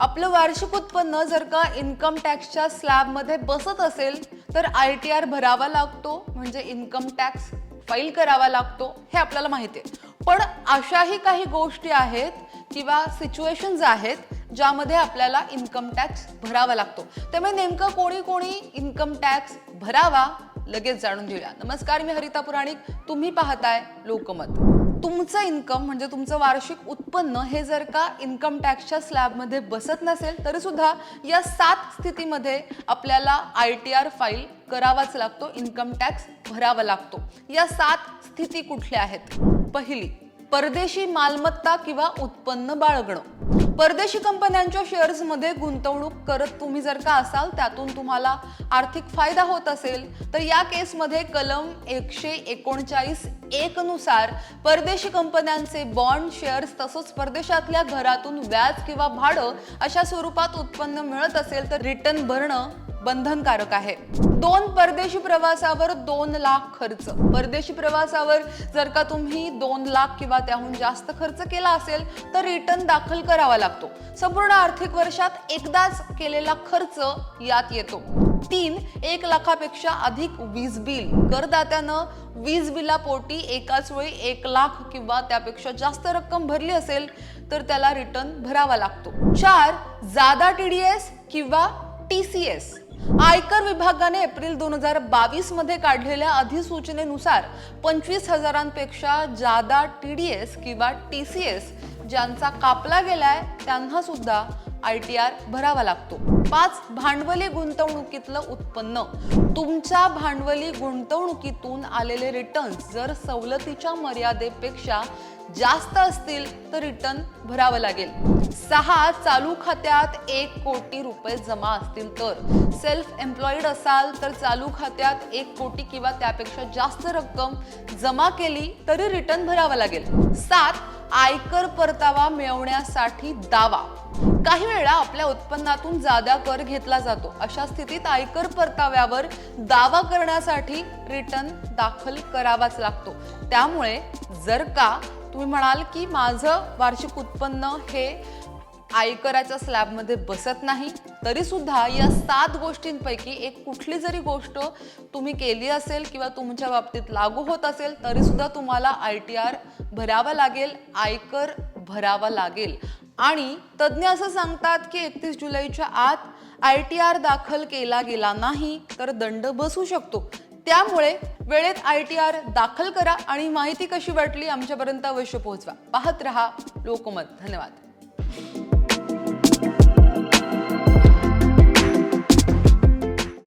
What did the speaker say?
आपलं वार्षिक उत्पन्न जर का इन्कम टॅक्सच्या स्लॅबमध्ये बसत असेल तर आय टी आर भरावा लागतो म्हणजे इन्कम टॅक्स फाईल करावा लागतो हे आपल्याला माहिती आहे. पण अशाही काही गोष्टी आहेत किंवा सिच्युएशन्स आहेत ज्यामध्ये आपल्याला इन्कम टॅक्स भरावा लागतो. त्यामुळे नेमकं कोणी कोणी इन्कम टॅक्स भरावा लगेच जाणून घेऊया. नमस्कार मी हरिता पुराणिक. तुम्ही पाहताय लोकमत. तुमचं इन्कम म्हणजे तुमचं वार्षिक उत्पन्न हे जर का इन्कम टॅक्सच्या स्लॅबमध्ये बसत नसेल तरी सुद्धा या सात स्थितीमध्ये आपल्याला आय टी आर फाईल करावाच लागतो इन्कम टॅक्स भरावा लागतो. या सात स्थिती कुठल्या आहेत? पहिली परदेशी मालमत्ता किंवा उत्पन्न बाळगणं. परदेशी कंपन्यांच्या शेअर्समध्ये गुंतवणूक करत तुम्ही जर का असाल त्यातून तुम्हाला आर्थिक फायदा होत असेल तर या केसमध्ये कलम एकशे एकोणचाळीस एक नुसार परदेशी कंपन्यांचे बॉन्ड शेअर्स तसंच परदेशातल्या घरातून व्याज किंवा भाडं अशा स्वरूपात उत्पन्न मिळत असेल तर रिटर्न भरणं बंधनकारक आहे. दोन परदेशी प्रवासावर दोन लाख खर्च. परदेशी प्रवासावर जर का तुम्ही दोन लाख किंवा त्याहून जास्त खर्च केला असेल तर रिटर्न दाखल करावा लागतो. संपूर्ण आर्थिक वर्षात एकदाच केलेला खर्च यात येतो. तीन एक लाखापेक्षा अधिक वीज बिल. करदात्यानं वीज बिलापोटी एकाच वेळी एक लाख किंवा त्यापेक्षा जास्त रक्कम भरली असेल तर त्याला रिटर्न भरावा लागतो. चार जादा टीडीएस किंवा टी सी एस आयकर विभागाने एप्रिल दोन हजार बावीसमध्ये काढलेल्या अधिसूचनेनुसार पंचवीस हजारांपेक्षा जादा टी डी एस किंवा टी सी एस ज्यांचा कापला गेलाय त्यांना सुद्धा आय टी आर भरावा लागतो. पाच भांडवली गुंतवणुकीतलं उत्पन्न. तुमच्या भांडवली गुंतवणुकीतून आलेले रिटर्न्स जर सवलतीच्या मर्यादेपेक्षा जास्त असतील तर रिटर्न भरावं लागेल. सहा चालू खात्यात एक कोटी रुपये जमा असतील तर. सेल्फ एम्प्लॉईड असाल तर चालू खात्यात एक कोटी किंवा त्यापेक्षा जास्त रक्कम जमा केली तरी रिटर्न भरावा लागेल. सात आयकर परतावा मिळवण्यासाठी दावा. काही वेळा आपल्या उत्पन्नातून जादा कर घेतला जातो. अशा स्थितीत आयकर परताव्यावर दावा करण्यासाठी रिटर्न दाखल करावाच लागतो. त्यामुळे जर का तुम्ही म्हणाल की माझं वार्षिक उत्पन्न हे आयकराच्या स्लॅबमध्ये बसत नाही तरी सुद्धा या सात गोष्टींपैकी एक कुठली जरी गोष्ट तुम्ही केली असेल किंवा तुमच्या बाबतीत लागू होत असेल तरी सुद्धा तुम्हाला आय टी आर भरावा लागेल आयकर भरावा लागेल. आणि तज्ज्ञ असं सांगतात की एकतीस जुलैच्या आत आय टी आर दाखल केला गेला नाही तर दंड बसू शकतो. त्यामुळे वेळेत आय टी आर दाखल करा आणि माहिती कशी वाटली आमच्यापर्यंत अवश्य पोहोचवा. पाहत रहा लोकमत. धन्यवाद.